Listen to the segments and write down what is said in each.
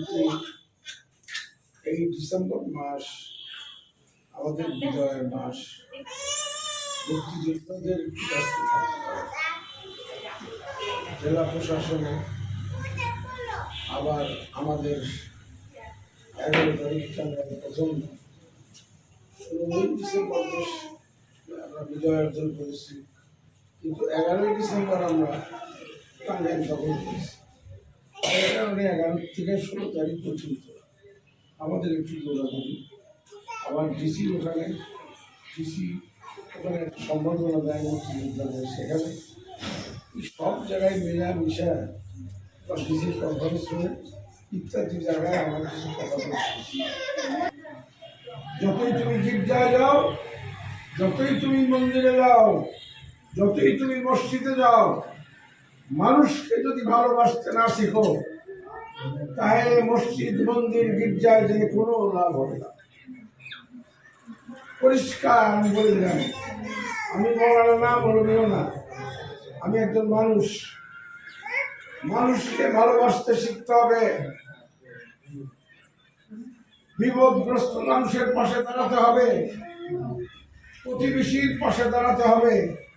কিন্তু এই ডিসেম্বর মাস আমাদের বিজয়ের মাস। মুক্তিযোদ্ধাদের জেলা প্রশাসনে আবার আমাদের এগারো তারিখ প্রথম ষোলোই ডিসেম্বর আমরা বিজয় অর্জন করেছি। কিন্তু এগারোই ডিসেম্বর আমরা টাঙ্গাইল দখল করেছি। কারণে এগারো থেকে ষোলো তারিখ পর্যন্ত আমাদের একটু দৌড়াদৌড়ি। আবার ডিসি ওখানে ডিসি ওখানে একটা সম্বর্ধনা দেয় মুক্তিযোদ্ধাদের সেখানে। সব জায়গায় মেলা মিশা বা ডিসির কনফারেন্স শুনে ইত্যাদি জায়গায় আমার কিছু কথা যতই তুমি গির্জায় যাও, যতই তুমি মন্দিরে যাও, যতই তুমি মসজিদে যাও মানুষকে যদি ভালোবাসতে না শিখো, তাহলে মসজিদ, মন্দির গির্জায় যে কোনো লাভ হবে না। পরিষ্কার আমি বলে দিলাম। আমি মরানো না মরণীয় না। আমি একজন মানুষ। মানুষকে ভালোবাসতে শিখতে হবে। বিপদগ্রস্ত মানুষের পাশে দাঁড়াতে হবে। প্রতিবেশীর পাশে দাঁড়াতে হবে।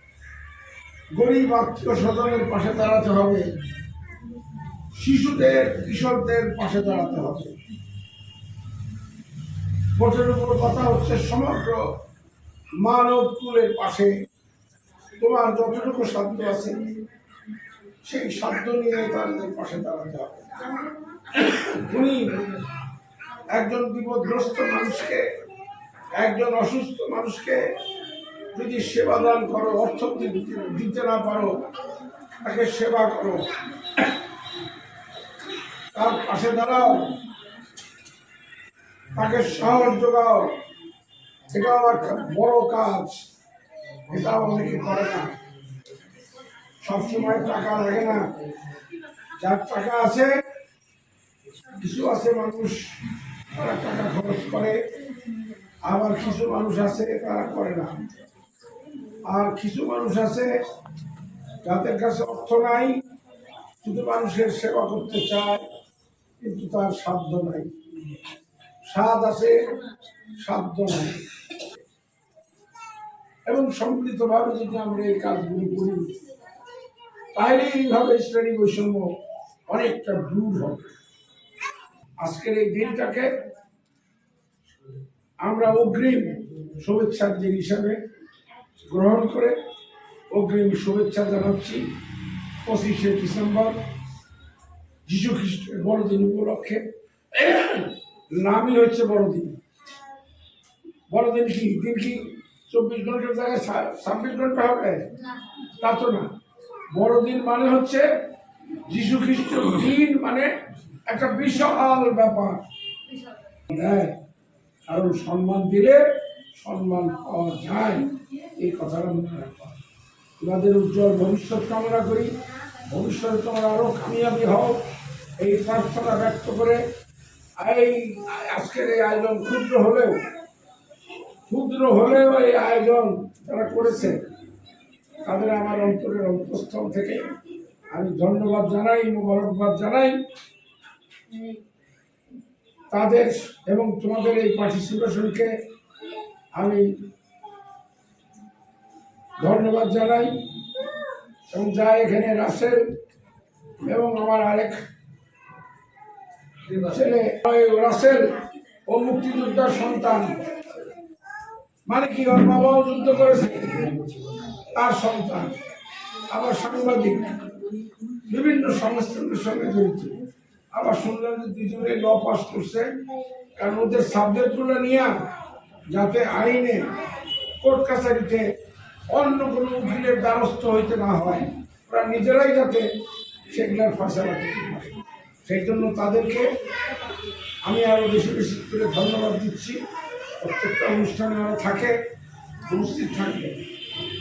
গরিব আত্মীয় স্বজনের পাশে দাঁড়াতে হবে। শিশুদের কিশোরদের পাশে দাঁড়াতে হবে। ভোটের উপর কথা হচ্ছে সমগ্র মানব কুলের পাশে। তোমার যতটুকু সাধ্য আছে, সেই সাধ্য নিয়ে তাদের পাশে দাঁড়াতে হবে। উনি একজন বিপদগ্রস্ত মানুষকে, একজন অসুস্থ মানুষকে যদি সেবা দান করো, অর্থ দিতে- না পারো, তাকে সেবা করো। তার পাশে দাঁড়াও। তাকে সাহস যোগাও। এটাও একটা বড় কাজ। এটাও অনেকে করে না। সবসময় টাকা লাগে না। যার টাকা আছে, কিছু আছে মানুষ, তারা টাকা খরচ করে। আবার কিছু মানুষ আছে, তারা করে না। আর কিছু মানুষ আছে যাদের কাছে অর্থ নাই, শুধু মানুষের সেবা করতে চায়, কিন্তু তার সাধ্য নাই। স্বাদ আছে, সাধ্য নাই। এবং সম্মিলিতভাবে যদি আমরা এই কাজগুলি করি তাহলে এইভাবে শ্রেণি বৈষম্য অনেকটা দূর হবে। আজকের এই দিনটাকে আমরা অগ্রিম শুভেচ্ছার দিন হিসাবে গ্রহণ করে অগ্রিম শুভেচ্ছা জানাচ্ছি পঁচিশে ডিসেম্বর যীশু খ্রিস্টের বড়দিন উপলক্ষে। নামই হচ্ছে বড়দিন। বড়দিন কি? দিন কি চব্বিশ ঘণ্টার জায়গায় ছাব্বিশ ঘণ্টা হবে? তা তো না। বড়দিন মানে হচ্ছে যীশু খ্রিস্টের দিন মানে একটা বিশাল ব্যাপার। হ্যাঁ। কারণ সম্মান দিলে সম্মান পাওয়া যায়, এই কথাটা মনে রাখবা। তোমাদের উজ্জ্বল ভবিষ্যৎ কামনা করি। ভবিষ্যতে তোমরা আরও কামিয়াবি হও। এই প্রার্থনা ব্যক্ত করে এই আজকের এই আয়োজন ক্ষুদ্র হলেও ক্ষুদ্র হলেও এই আয়োজন যারা করেছে, তাদের আমার অন্তরের অন্তঃস্থল থেকে আমি ধন্যবাদ জানাই, মোবারকবাদ জানাই। তাদের এবং তোমাদের এই পার্টিসিপেশনকে আমি ধন্যবাদ জানাই এবং যা এখানে রাসেল এবং আমার আরেক ছেলে, রাসেল ও মুক্তিযোদ্ধার সন্তান। মানে কি, ওর বাবাও যুদ্ধ করেছে? তার সন্তান। আবার সাংবাদিক। বিভিন্ন সংস্থানের সঙ্গে জড়িত। আবার শুনলাম যে দুজনে ল পাস করছে। কারণ ওদের সাবজেক্টগুলো নিয়ে যাতে আইনে কোর্ট কাছারিতে অন্য কোনো উকিলের দ্বারস্থ হইতে না হয়, ওরা নিজেরাই যাতে সেগুলার ফসলা সেই জন্য তাদেরকে আমি আরও বেশি বেশি করে ধন্যবাদ দিচ্ছি। প্রত্যেকটা অনুষ্ঠানে ওরা থাকে, উপস্থিত থাকবে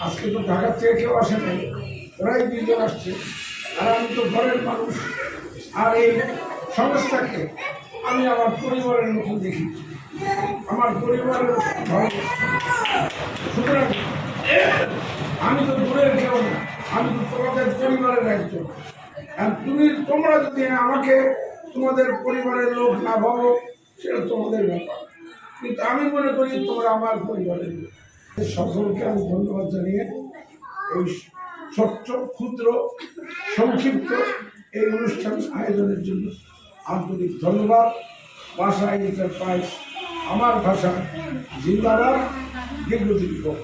আজকে তো ঢাকা থেকে কেউ আসে নাই, ওরাই দুইজন আসছে। আর আমি তো ঘরের মানুষ, আর এই সংস্থাকে আমি আমার পরিবারের মতো দেখি। আমার পরিবারের ঘর। সুতরাং, আমি তো দূরের কেউ না, আমি তো তোমাদের পরিবারের একজন। আর তুমি, তোমরা যদি আমাকে তোমাদের পরিবারের লোক না ভাবো, সেটা তোমাদের ব্যাপার। কিন্তু আমি মনে করি তোমরা আমার পরিবারের লোক। সকলকে আমি ধন্যবাদ জানিয়ে এই ছোট্ট ক্ষুদ্র, সংক্ষিপ্ত এই অনুষ্ঠান আয়োজনের জন্য আন্তরিক ধন্যবাদ। ভাষা এন্টারপ্রাইজ আমার ভাষা জিন্দাবাদ দীর্ঘজীবী হোক